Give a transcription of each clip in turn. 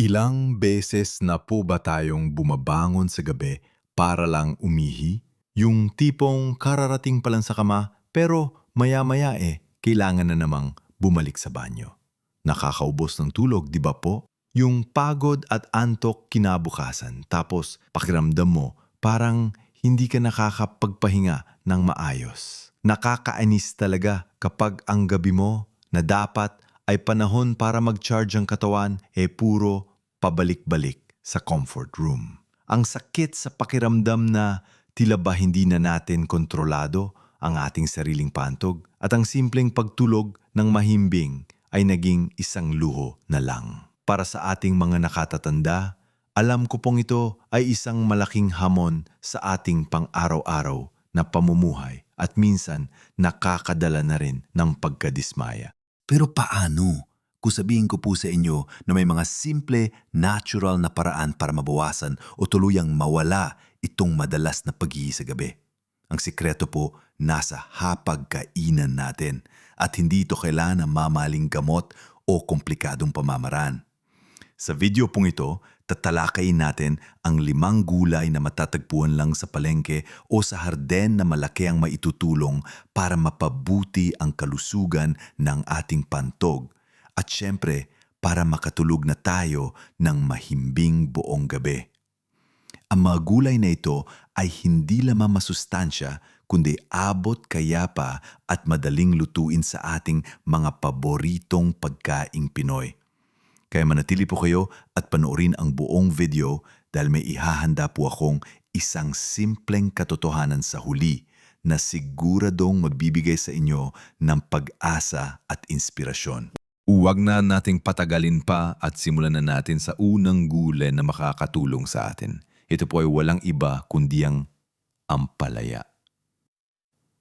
Ilang beses na po ba tayong bumabangon sa gabi para lang umihi? Yung tipong kararating pa lang sa kama pero maya-maya eh, kailangan na namang bumalik sa banyo. Nakakaubos ng tulog, di ba po? Yung pagod at antok kinabukasan tapos pakiramdam mo parang hindi ka nakakapagpahinga ng maayos. Nakakainis talaga kapag ang gabi mo na dapat ay panahon para mag-charge ang katawan eh puro pabalik-balik sa comfort room. Ang sakit sa pakiramdam na tila ba hindi na natin kontrolado ang ating sariling pantog at ang simpleng pagtulog ng mahimbing ay naging isang luho na lang. Para sa ating mga nakatatanda, alam ko pong ito ay isang malaking hamon sa ating pang-araw-araw na pamumuhay at minsan nakakadala na rin ng pagkadismaya. Pero paano? Kung sabihin ko po sa inyo na may mga simple, natural na paraan para mabawasan o tuluyang mawala itong madalas na paghihi sa gabi. Ang sikreto po nasa hapagkainan natin at hindi ito kailangan ng mamaling gamot o komplikadong pamamaraan. Sa video pong ito, tatalakayin natin ang limang gulay na matatagpuan lang sa palengke o sa harden na malaki ang maitutulong para mapabuti ang kalusugan ng ating pantog at syempre para makatulog na tayo ng mahimbing buong gabi. Ang mga gulay na ito ay hindi lamang masustansya kundi abot kaya pa at madaling lutuin sa ating mga paboritong pagkaing Pinoy. Kaya manatili po kayo at panoorin ang buong video dahil may ihahanda po akong isang simpleng katotohanan sa huli na siguradong magbibigay sa inyo ng pag-asa at inspirasyon. Huwag na nating patagalin pa at simulan na natin sa unang gulay na makakatulong sa atin. Ito po ay walang iba kundi ang ampalaya.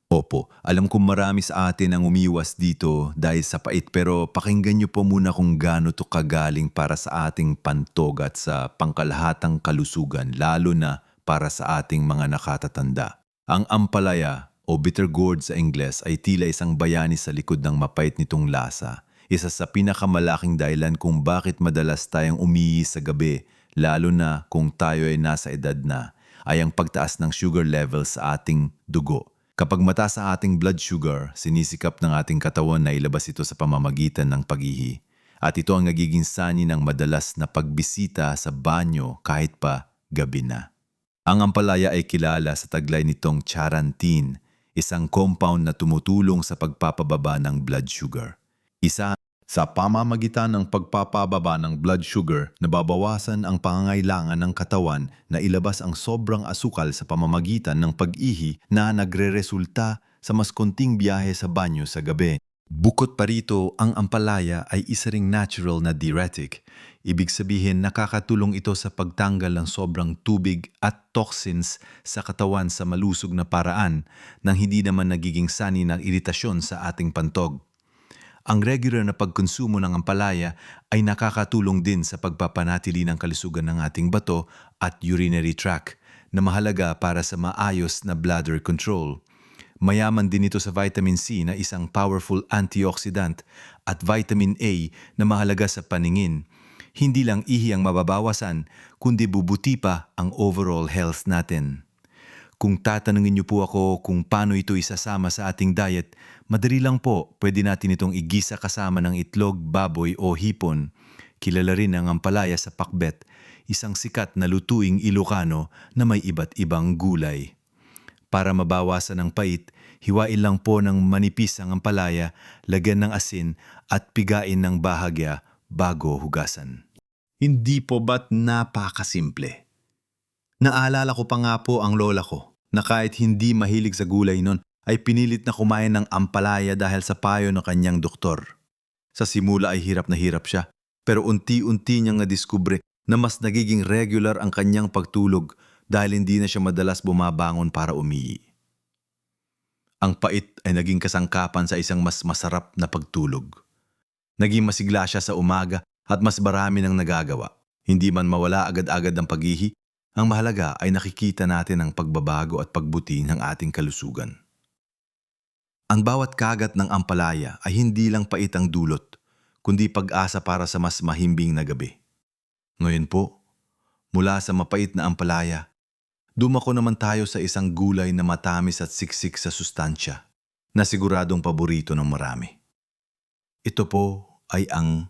Opo, alam kong marami sa atin ang umiwas dito dahil sa pait pero pakinggan niyo po muna kung gaano to kagaling para sa ating pantog at sa pangkalahatang kalusugan lalo na para sa ating mga nakatatanda. Ang ampalaya o bitter gourd sa Ingles ay tila isang bayani sa likod ng mapait nitong lasa. Isa sa pinakamalaking dahilan kung bakit madalas tayong umihi sa gabi lalo na kung tayo ay nasa edad na ay ang pagtaas ng sugar level sa ating dugo. Kapag mataas ang ating blood sugar, sinisikap ng ating katawan na ilabas ito sa pamamagitan ng paghihi. At ito ang nagiging sani ng madalas na pagbisita sa banyo kahit pa gabi na. Ang ampalaya ay kilala sa taglay nitong charantin, isang compound na tumutulong sa pagpapababa ng blood sugar. Isa sa pamamagitan ng pagpapababa ng blood sugar, nababawasan ang pangangailangan ng katawan na ilabas ang sobrang asukal sa pamamagitan ng pag-ihi na nagre-resulta sa mas konting biyahe sa banyo sa gabi. Bukod pa rito, ang ampalaya ay isa ring natural na diuretic. Ibig sabihin nakakatulong ito sa pagtanggal ng sobrang tubig at toxins sa katawan sa malusog na paraan nang hindi naman nagiging sani ng iritasyon sa ating pantog. Ang regular na pagkonsumo ng ampalaya ay nakakatulong din sa pagpapanatili ng kalusugan ng ating bato at urinary tract na mahalaga para sa maayos na bladder control. Mayaman din ito sa vitamin C na isang powerful antioxidant at vitamin A na mahalaga sa paningin. Hindi lang ihi ang mababawasan, kundi bubuti pa ang overall health natin. Kung tatanungin niyo po ako kung paano ito isasama sa ating diet, madali lang po, pwede natin itong igisa kasama ng itlog, baboy o hipon. Kilala rin ang ampalaya sa pakbet, isang sikat na lutuing Ilocano na may iba't ibang gulay. Para mabawasan ang pait, hiwain lang po ng manipis ang ampalaya, lagyan ng asin at pigain ng bahagya bago hugasan. Hindi po ba't napakasimple? Naalala ko pa nga po ang lola ko na kahit hindi mahilig sa gulay nun ay pinilit na kumain ng ampalaya dahil sa payo ng kanyang doktor. Sa simula ay hirap na hirap siya pero unti-unti niyang nadiskubre na mas nagiging regular ang kanyang pagtulog dahil hindi na siya madalas bumabangon para umihi. Ang pait ay naging kasangkapan sa isang mas masarap na pagtulog. Naging masigla siya sa umaga at mas marami ng nagagawa. Hindi man mawala agad-agad ang paghihi, ang mahalaga ay nakikita natin ang pagbabago at pagbuti ng ating kalusugan. Ang bawat kagat ng ampalaya ay hindi lang pait ang dulot, kundi pag-asa para sa mas mahimbing na gabi. Ngayon po, mula sa mapait na ampalaya, dumako naman tayo sa isang gulay na matamis at siksik sa sustansya na siguradong paborito ng marami. Ito po ay ang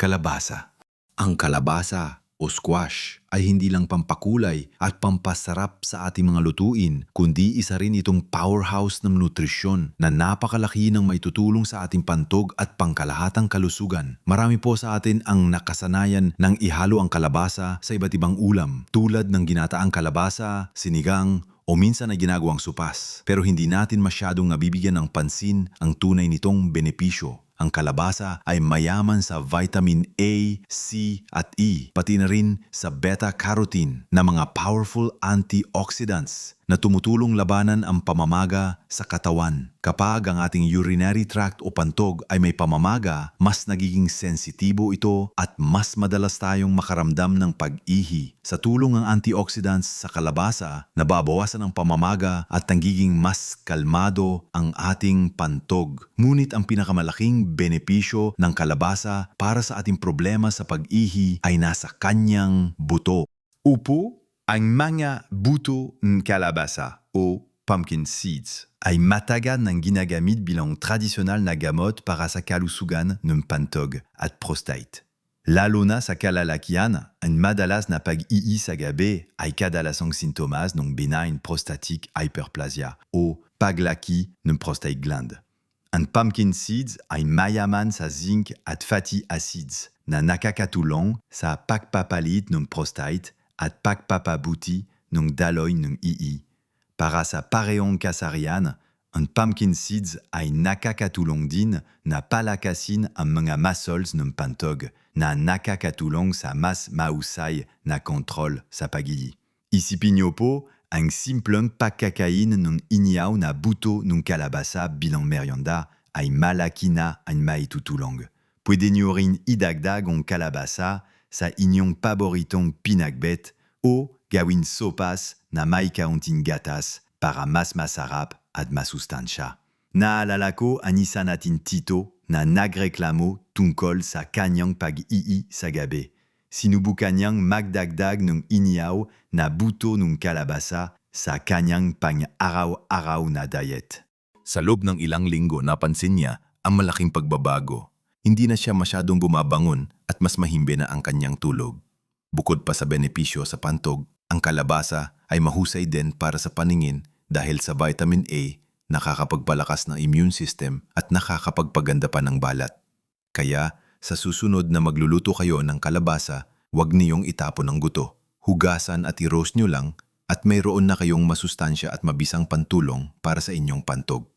kalabasa. Ang kalabasa o squash ay hindi lang pampakulay at pampasarap sa ating mga lutuin, kundi isa rin itong powerhouse ng nutrisyon na napakalaki ng maitutulong sa ating pantog at pangkalahatang kalusugan. Marami po sa atin ang nakasanayan ng ihalo ang kalabasa sa iba't ibang ulam, tulad ng ginataang kalabasa, sinigang, o minsan ay ginagawang supas. Pero hindi natin masyadong nabibigyan ng pansin ang tunay nitong benepisyo. Ang kalabasa ay mayaman sa vitamin A, C at E, pati na rin sa beta-carotene na mga powerful antioxidants na tumutulong labanan ang pamamaga sa katawan. Kapag ang ating urinary tract o pantog ay may pamamaga, mas nagiging sensitibo ito at mas madalas tayong makaramdam ng pag-ihi. Sa tulong ng antioxidants sa kalabasa, nababawasan ang pamamaga at nagiging mas kalmado ang ating pantog. Ngunit ang pinakamalaking benepisyo ng kalabasa para sa ating problema sa pag-ihi ay nasa kanyang buto. Upo, ang mga buto ng kalabasa o pumpkin seeds ay matagal ng ginagamit bilang tradisyonal na gamot para sa kalusugan ng pantog at prostate. Lalo na sa kalalakian, ang madalas na pag-ii sa ay kadalasang sintomas ng benign prostatic hyperplasia o paglaki ng prostate gland. Ang pumpkin seeds ay mayaman sa zinc at fatty acids na nakakatulong sa pagpapalit ng prostate at pagpapabuti ng daloy ng ii. Para sa parehong kasarian, ang pumpkin seeds ay nakakatulong din na palakasin ang mga muscles ng pantog na nakakatulong sa mas mahusay na kontrol sa pag-ii. Isipin niyo po ang simpleng pagkakain ng inyaw na buto ng kalabasa bilang merienda ay malaki na ang maitutulong. Pwede niyo rin idagdag ang kalabasa sa inyong paboritong pinakbet o gawin sopas na may kaunting gatas para mas masarap at masustansya. Naalala ko ang isa natin Tito na nagreklamo tungkol sa kanyang pag-ii sa gabi. Sinubukan niyang magdagdag ng inyaw na buto ng kalabasa sa kanyang pang-araw-araw na diet. Sa loob ng ilang linggo napansin niya ang malaking pagbabago. Hindi na siya masyadong bumabangon at mas mahimbe na ang kanyang tulog. Bukod pa sa benepisyo sa pantog, ang kalabasa ay mahusay din para sa paningin dahil sa vitamin A nakakapagpalakas ng immune system at nakakapagpaganda pa ng balat. Kaya sa susunod na magluluto kayo ng kalabasa, huwag niyong itapon ang guto. Hugasan at i-roast nyo lang at mayroon na kayong masustansya at mabisang pantulong para sa inyong pantog.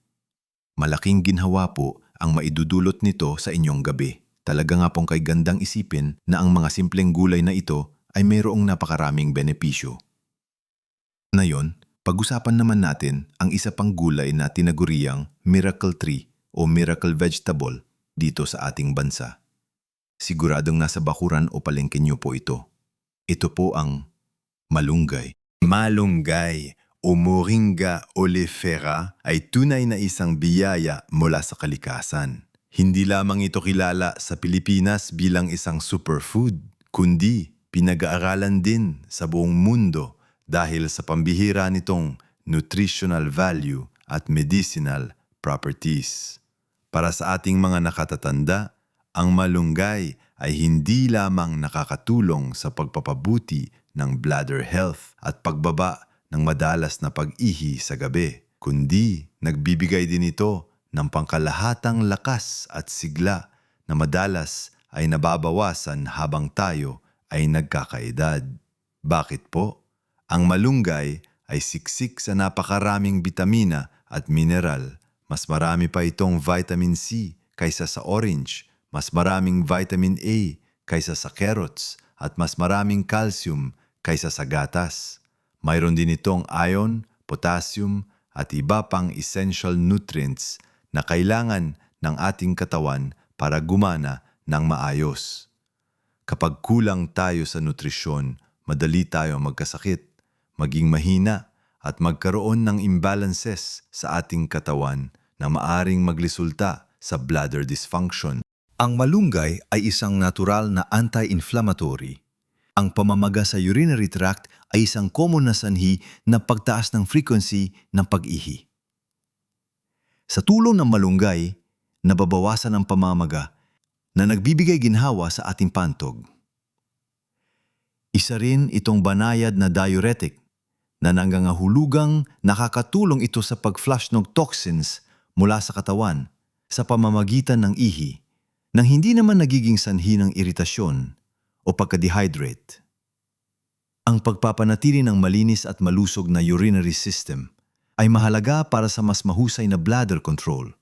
Malaking ginhawa po ang maidudulot nito sa inyong gabi. Talaga nga pong kay gandang isipin na ang mga simpleng gulay na ito ay mayroong napakaraming benepisyo. Ngayon, pag-usapan naman natin ang isa pang gulay na tinaguriang miracle tree o miracle vegetable dito sa ating bansa. Siguradong nasa bakuran o palengke niyo po ito. Ito po ang malunggay. Malunggay o Moringa oleifera ay tunay na isang biyaya mula sa kalikasan. Hindi lamang ito kilala sa Pilipinas bilang isang superfood, kundi pinag-aaralan din sa buong mundo dahil sa pambihira nitong nutritional value at medicinal properties. Para sa ating mga nakatatanda, ang malunggay ay hindi lamang nakakatulong sa pagpapabuti ng bladder health at pagbaba ng madalas na pag-ihi sa gabi, kundi nagbibigay din ito ng pangkalahatang lakas at sigla na madalas ay nababawasan habang tayo ay nagkakaedad. Bakit po? Ang malunggay ay siksik sa napakaraming bitamina at mineral. Mas marami pa itong vitamin C kaysa sa orange, mas maraming vitamin A kaysa sa carrots, at mas maraming calcium kaysa sa gatas. Mayroon din itong iron, potassium, at iba pang essential nutrients na kailangan ng ating katawan para gumana ng maayos. Kapag kulang tayo sa nutrisyon, madali tayo magkasakit, maging mahina, at magkaroon ng imbalances sa ating katawan na maaring magresulta sa bladder dysfunction. Ang malunggay ay isang natural na anti-inflammatory Ang pamamaga sa urinary tract ay isang common na sanhi na pagtaas ng frequency ng pag-ihi. Sa tulong ng malunggay, nababawasan ang pamamaga na nagbibigay ginhawa sa ating pantog. Isa rin itong banayad na diuretic na nanggangahulugang nakakatulong ito sa pag-flush ng toxins mula sa katawan sa pamamagitan ng ihi nang hindi naman nagiging sanhi ng iritasyon o pagka-dehydrate. Ang pagpapanatili ng malinis at malusog na urinary system ay mahalaga para sa mas mahusay na bladder control.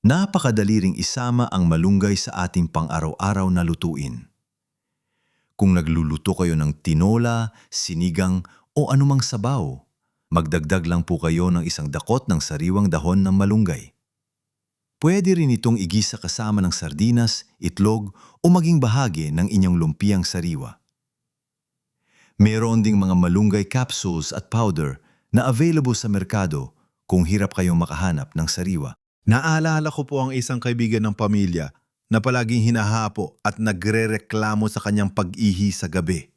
Napakadali ring isama ang malunggay sa ating pang-araw-araw na lutuin. Kung nagluluto kayo ng tinola, sinigang o anumang sabaw, magdagdag lang po kayo ng isang dakot ng sariwang dahon ng malunggay. Pwede rin itong igisa kasama ng sardinas, itlog o maging bahagi ng inyong lumpiang sariwa. Meron ding mga malunggay capsules at powder na available sa merkado kung hirap kayong makahanap ng sariwa. Naalala ko po ang isang kaibigan ng pamilya na palaging hinahapo at nagre-reklamo sa kanyang pag-ihi sa gabi.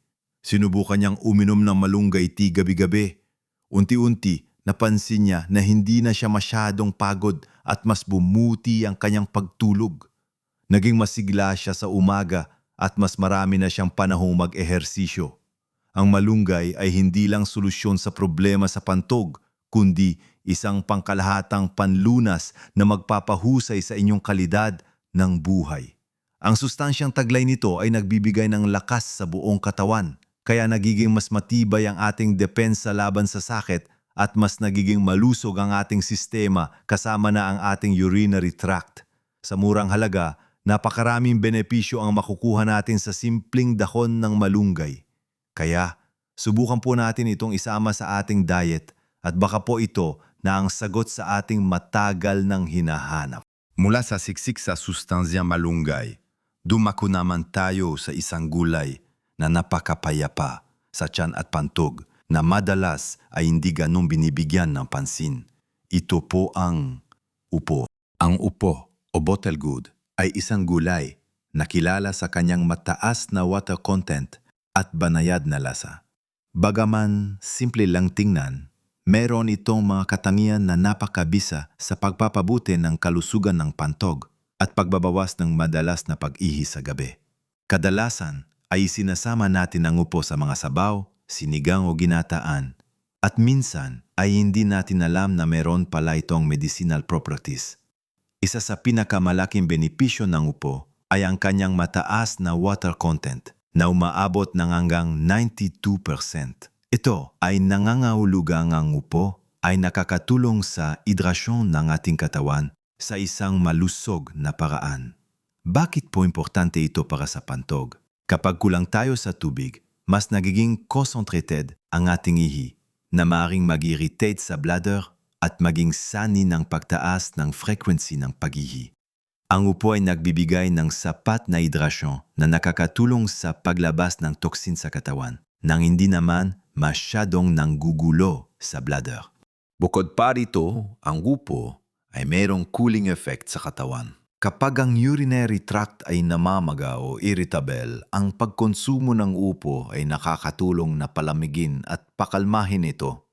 Sinubukan niyang uminom ng malunggay tea gabi-gabi. Unti-unti, napansin niya na hindi na siya masyadong pagod at mas bumuti ang kanyang pagtulog. Naging masigla siya sa umaga at mas marami na siyang panahong mag-ehersisyo. Ang malunggay ay hindi lang solusyon sa problema sa pantog, kundi isang pangkalahatang panlunas na magpapahusay sa inyong kalidad ng buhay. Ang sustansyang taglay nito ay nagbibigay ng lakas sa buong katawan, kaya nagiging mas matibay ang ating depensa laban sa sakit at mas nagiging malusog ang ating sistema kasama na ang ating urinary tract. Sa murang halaga, napakaraming benepisyo ang makukuha natin sa simpleng dahon ng malunggay. Kaya, subukan po natin itong isama sa ating diet at baka po ito na ang sagot sa ating matagal ng hinahanap. Mula sa siksik sa sustansyang malunggay, dumako naman tayo sa isang gulay na napakapayapa sa tiyan at pantog na madalas ay hindi ganong binibigyan ng pansin. Ito po ang upo. Ang upo o bottlegood ay isang gulay na kilala sa kanyang mataas na water content at banayad na lasa. Bagaman simple lang tingnan, meron itong mga katangian na napakabisa sa pagpapabuti ng kalusugan ng pantog at pagbabawas ng madalas na pag-ihi sa gabi. Kadalasan ay sinasama natin ang upo sa mga sabaw, sinigang o ginataan at minsan ay hindi natin alam na meron pala itong medicinal properties. Isa sa pinakamalaking benepisyo ng upo ay ang kanyang mataas na water content na umaabot ng hanggang 92%. Ito ay nangangahulugang ang upo ay nakakatulong sa hidrasyon ng ating katawan sa isang malusog na paraan. Bakit po importante ito para sa pantog? Kapag kulang tayo sa tubig, mas nagiging concentrated ang ating ihi na maaaring mag-irritate sa bladder at maging sani ng pagtaas ng frequency ng pag-ihi. Ang upo ay nagbibigay ng sapat na hidrasyon na nakakatulong sa paglabas ng toksin sa katawan nang hindi naman masyadong nanggugulo sa bladder. Bukod pa rito, ang upo ay mayroong cooling effect sa katawan. Kapag ang urinary tract ay namamaga o irritable, ang pagkonsumo ng upo ay nakakatulong na palamigin at pakalmahin ito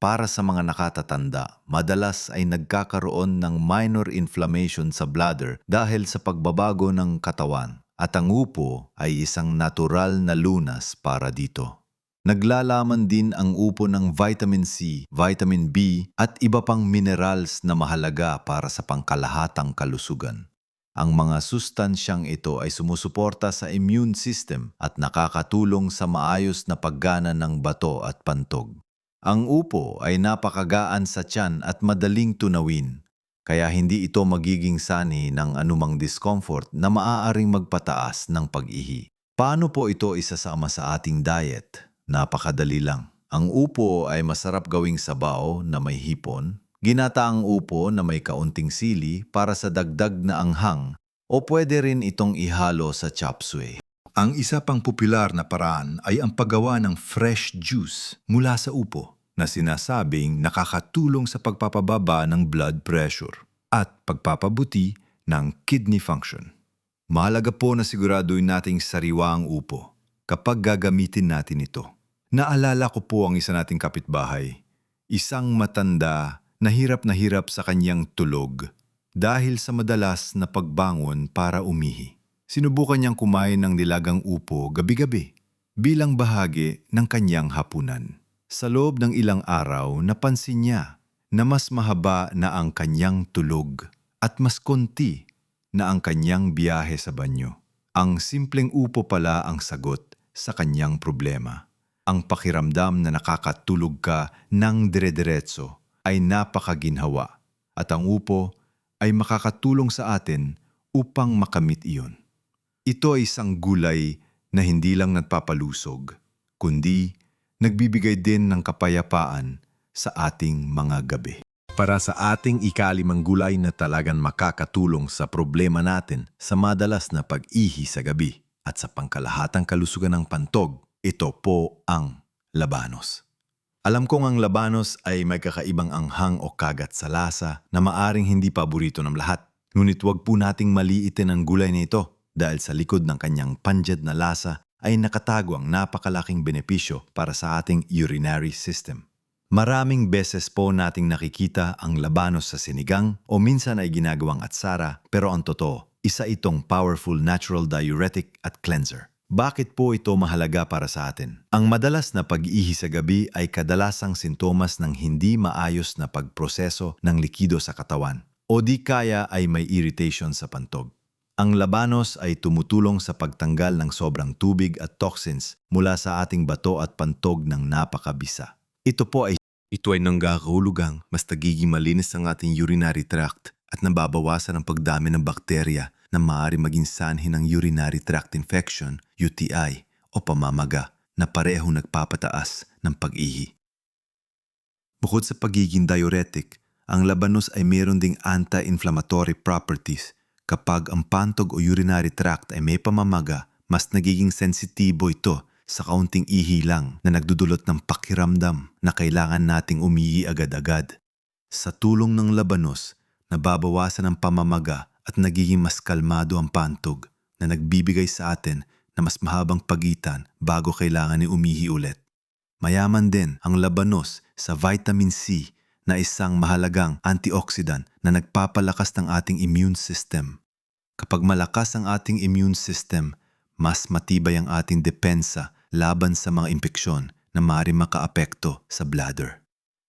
para sa mga nakatatanda, madalas ay nagkakaroon ng minor inflammation sa bladder dahil sa pagbabago ng katawan at ang upo ay isang natural na lunas para dito. Naglalaman din ang upo ng vitamin C, vitamin B at iba pang minerals na mahalaga para sa pangkalahatang kalusugan. Ang mga sustansyang ito ay sumusuporta sa immune system at nakakatulong sa maayos na paggana ng bato at pantog. Ang upo ay napakagaan sa tiyan at madaling tunawin, kaya hindi ito magiging sani ng anumang discomfort na maaaring magpataas ng pag-ihi. Paano po ito isasama sa ating diet? Napakadali lang. Ang upo ay masarap gawing sabaw na may hipon, ginataang upo na may kaunting sili para sa dagdag na anghang, o pwede rin itong ihalo sa chop suey. Ang isa pang popular na paraan ay ang paggawa ng fresh juice mula sa upo na sinasabing nakakatulong sa pagpapababa ng blood pressure at pagpapabuti ng kidney function. Mahalaga po na siguraduhin nating sariwa ang upo. kapag gagamitin natin ito. Naalala ko po ang isa nating kapitbahay, isang matanda na hirap na hirap sa kanyang tulog dahil sa madalas na pagbangon para umihi. Sinubukan niyang kumain ng nilagang upo gabi-gabi bilang bahagi ng kanyang hapunan. Sa loob ng ilang araw, napansin niya na mas mahaba na ang kanyang tulog at mas konti na ang kanyang biyahe sa banyo. Ang simpleng upo pala ang sagot sa kanyang problema. Ang pakiramdam na nakakatulog ka ng dire-diretso ay napakaginhawa at ang upo ay makakatulong sa atin upang makamit iyon. Ito ay isang gulay na hindi lang nagpapalusog, kundi nagbibigay din ng kapayapaan sa ating mga gabi. para sa ating ikalimang gulay na talagang makakatulong sa problema natin sa madalas na pag-ihi sa gabi at sa pangkalahatang kalusugan ng pantog, ito po ang labanos. Alam kong ang labanos ay may kakaibang anghang o kagat sa lasa na maaring hindi paborito ng lahat. Ngunit huwag po nating maliitin ang gulay na ito dahil sa likod ng kanyang panjad na lasa ay nakatago ang napakalaking benepisyo para sa ating urinary system. Maraming beses po nating nakikita ang labanos sa sinigang o minsan ay ginagawang atsara pero ang totoo, isa itong powerful natural diuretic at cleanser. Bakit po ito mahalaga para sa atin? Ang madalas na pag-ihi sa gabi ay kadalasang sintomas ng hindi maayos na pagproseso ng likido sa katawan o di kaya ay may irritation sa pantog. Ang labanos ay tumutulong sa pagtanggal ng sobrang tubig at toxins mula sa ating bato at pantog ng napakabisa. Ito po ay ito ay nanggakahulugang mas nagiging malinis ang ating urinary tract at nababawasan ang pagdami ng bakterya na maaari maging sanhi ng urinary tract infection, UTI, o pamamaga na parehong nagpapataas ng pag-ihi. Bukod sa pagiging diuretic, ang labanos ay mayroon ding anti-inflammatory properties. Kapag ang pantog o urinary tract ay may pamamaga, mas nagiging sensitibo ito sa kaunting ihi lang na nagdudulot ng pakiramdam na kailangan nating umihi agad-agad. Sa tulong ng labanos, nababawasan ang pamamaga at nagiging mas kalmado ang pantog na nagbibigay sa atin na mas mahabang pagitan bago kailangan ni umihi ulit. Mayaman din ang labanos sa vitamin C na isang mahalagang antioxidant na nagpapalakas ng ating immune system. Kapag malakas ang ating immune system, mas matibay ang ating depensa laban sa mga impeksyon na maaari makaapekto sa bladder.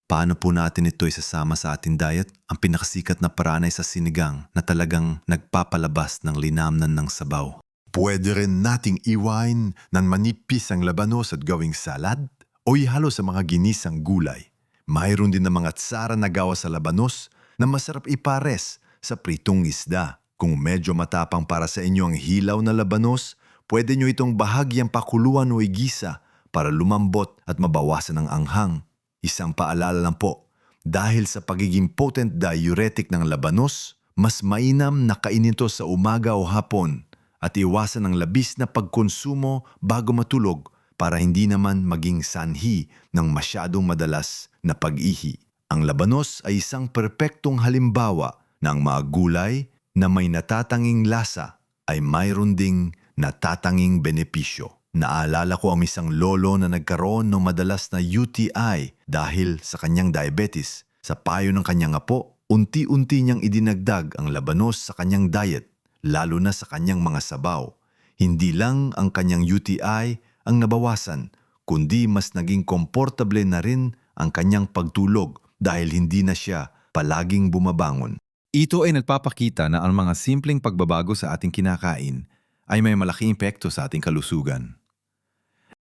Paano po natin ito isasama sa ating diet? Ang pinakasikat na paraan ay sa sinigang na talagang nagpapalabas ng linamnan ng sabaw. Pwede rin nating iwain ng manipis ang labanos at gawing salad o ihalo sa mga ginisang gulay. Mayroon din ng mga tsara na gawa sa labanos na masarap ipares sa pritong isda. Kung medyo matapang para sa inyo ang hilaw na labanos, pwede nyo itong bahagyang pakuluan o igisa para lumambot at mabawasan ang anghang. Isang paalala lang po, dahil sa pagiging potent diuretic ng labanos, mas mainam na kainin ito sa umaga o hapon at iwasan ang labis na pagkonsumo bago matulog para hindi naman maging sanhi ng masyadong madalas na pag-ihi. Ang labanos ay isang perpektong halimbawa ng mga gulay na may natatanging lasa ay mayroon ding natatanging benepisyo. Naalala ko ang isang lolo na nagkaroon ng madalas na UTI dahil sa kanyang diabetes. Sa payo ng kanyang apo, unti-unti niyang idinagdag ang labanos sa kanyang diet, lalo na sa kanyang mga sabaw. Hindi lang ang kanyang UTI ang nabawasan, kundi mas naging komportable na rin ang kanyang pagtulog dahil hindi na siya palaging bumabangon. Ito ay nagpapakita na ang mga simpleng pagbabago sa ating kinakain ay may malaking epekto sa ating kalusugan.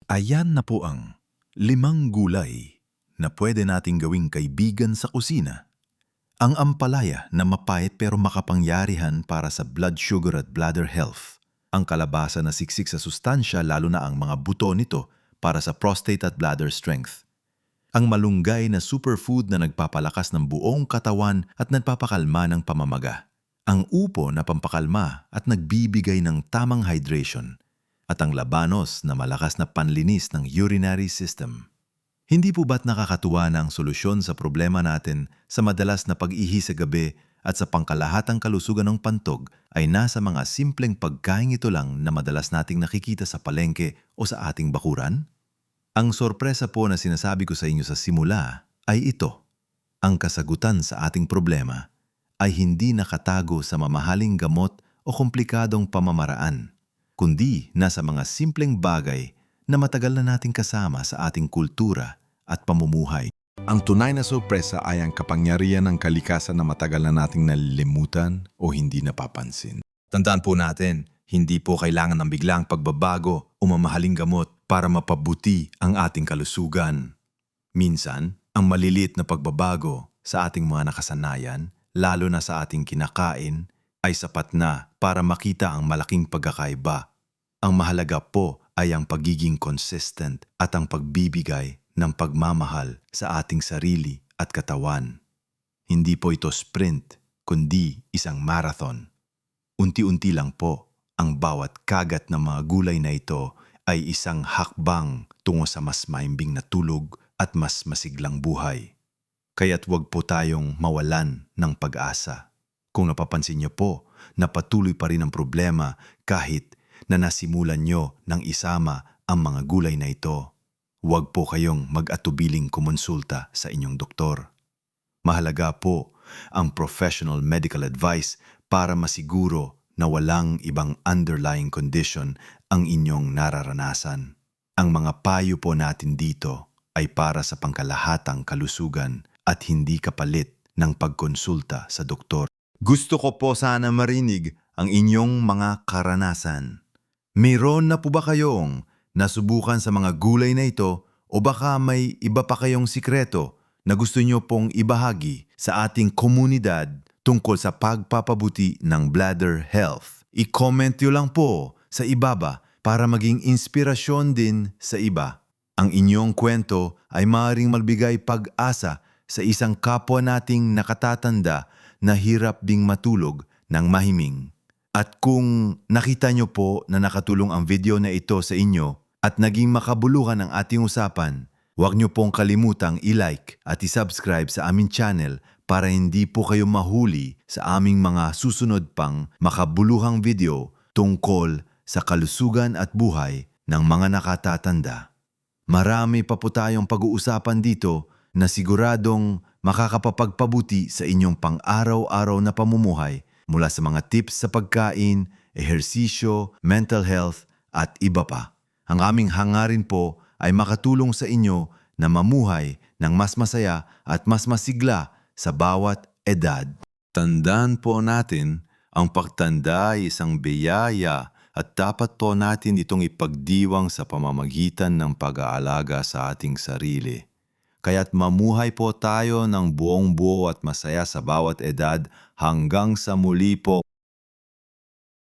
Ayan na po ang limang gulay na pwede nating gawing kaibigan sa kusina. Ang ampalaya na mapait pero makapangyarihan para sa blood sugar at bladder health. Ang kalabasa na siksik sa sustansya lalo na ang mga buto nito para sa prostate at bladder strength. Ang malunggay na superfood na nagpapalakas ng buong katawan at nagpapakalma ng pamamaga. Ang upo na pampakalma at nagbibigay ng tamang hydration. At ang labanos na malakas na panlinis ng urinary system. Hindi po ba't nakakatuwa na ang solusyon sa problema natin sa madalas na pag-ihi sa gabi at sa pangkalahatang kalusugan ng pantog ay nasa mga simpleng pagkain ito lang na madalas nating nakikita sa palengke o sa ating bakuran? Ang sorpresa po na sinasabi ko sa inyo sa simula ay ito. Ang kasagutan sa ating problema ay hindi nakatago sa mamahaling gamot o komplikadong pamamaraan, kundi nasa mga simpleng bagay na matagal na nating kasama sa ating kultura at pamumuhay. Ang tunay na sorpresa ay ang kapangyarihan ng kalikasan na matagal na nating nalilimutan o hindi napapansin. Tandaan po natin, hindi po kailangan ng biglang pagbabago o mamahaling gamot para mapabuti ang ating kalusugan. Minsan, ang maliliit na pagbabago sa ating mga nakasanayan, lalo na sa ating kinakain, ay sapat na para makita ang malaking pagkakaiba. Ang mahalaga po ay ang pagiging consistent at ang pagbibigay ng pagmamahal sa ating sarili at katawan. Hindi po ito sprint, kundi isang marathon. Unti-unti lang po, ang bawat kagat ng mga gulay na ito ay isang hakbang tungo sa mas maimbing na tulog at mas masiglang buhay. Kaya't huwag po tayong mawalan ng pag-asa. Kung napapansin niyo po na patuloy pa rin ang problema kahit na nasimulan niyo ng isama ang mga gulay na ito, huwag po kayong mag-atubiling kumonsulta sa inyong doktor. Mahalaga po ang professional medical advice para masiguro na walang ibang underlying condition ang inyong nararanasan. Ang mga payo po natin dito ay para sa pangkalahatang kalusugan at hindi kapalit ng pagkonsulta sa doktor. Gusto ko po sana marinig ang inyong mga karanasan. Meron na po ba kayong nasubukan sa mga gulay na ito o baka may iba pa kayong sikreto na gusto nyo pong ibahagi sa ating komunidad tungkol sa pagpapabuti ng bladder health? I-comment nyo lang po sa ibaba para maging inspirasyon din sa iba. Ang inyong kwento ay maaaring magbigay pag-asa sa isang kapwa nating nakatatanda na hirap ding matulog ng mahiming. At kung nakita nyo po na nakatulong ang video na ito sa inyo at naging makabuluhan ang ating usapan, huwag nyo pong kalimutang i-like at i-subscribe sa aming channel para hindi po kayo mahuli sa aming mga susunod pang makabuluhang video tungkol sa kalusugan at buhay ng mga nakatatanda. Marami pa po tayong pag-uusapan dito na siguradong makakapapagpabuti sa inyong pang-araw-araw na pamumuhay mula sa mga tips sa pagkain, ehersisyo, mental health at iba pa. Ang aming hangarin po ay makatulong sa inyo na mamuhay ng mas masaya at mas masigla sa bawat edad. Tandaan po natin, ang pagtanda ay isang biyaya at dapat po natin itong ipagdiwang sa pamamagitan ng pag-aalaga sa ating sarili. Kaya't mamuhay po tayo ng buong buo at masaya sa bawat edad hanggang sa muli po.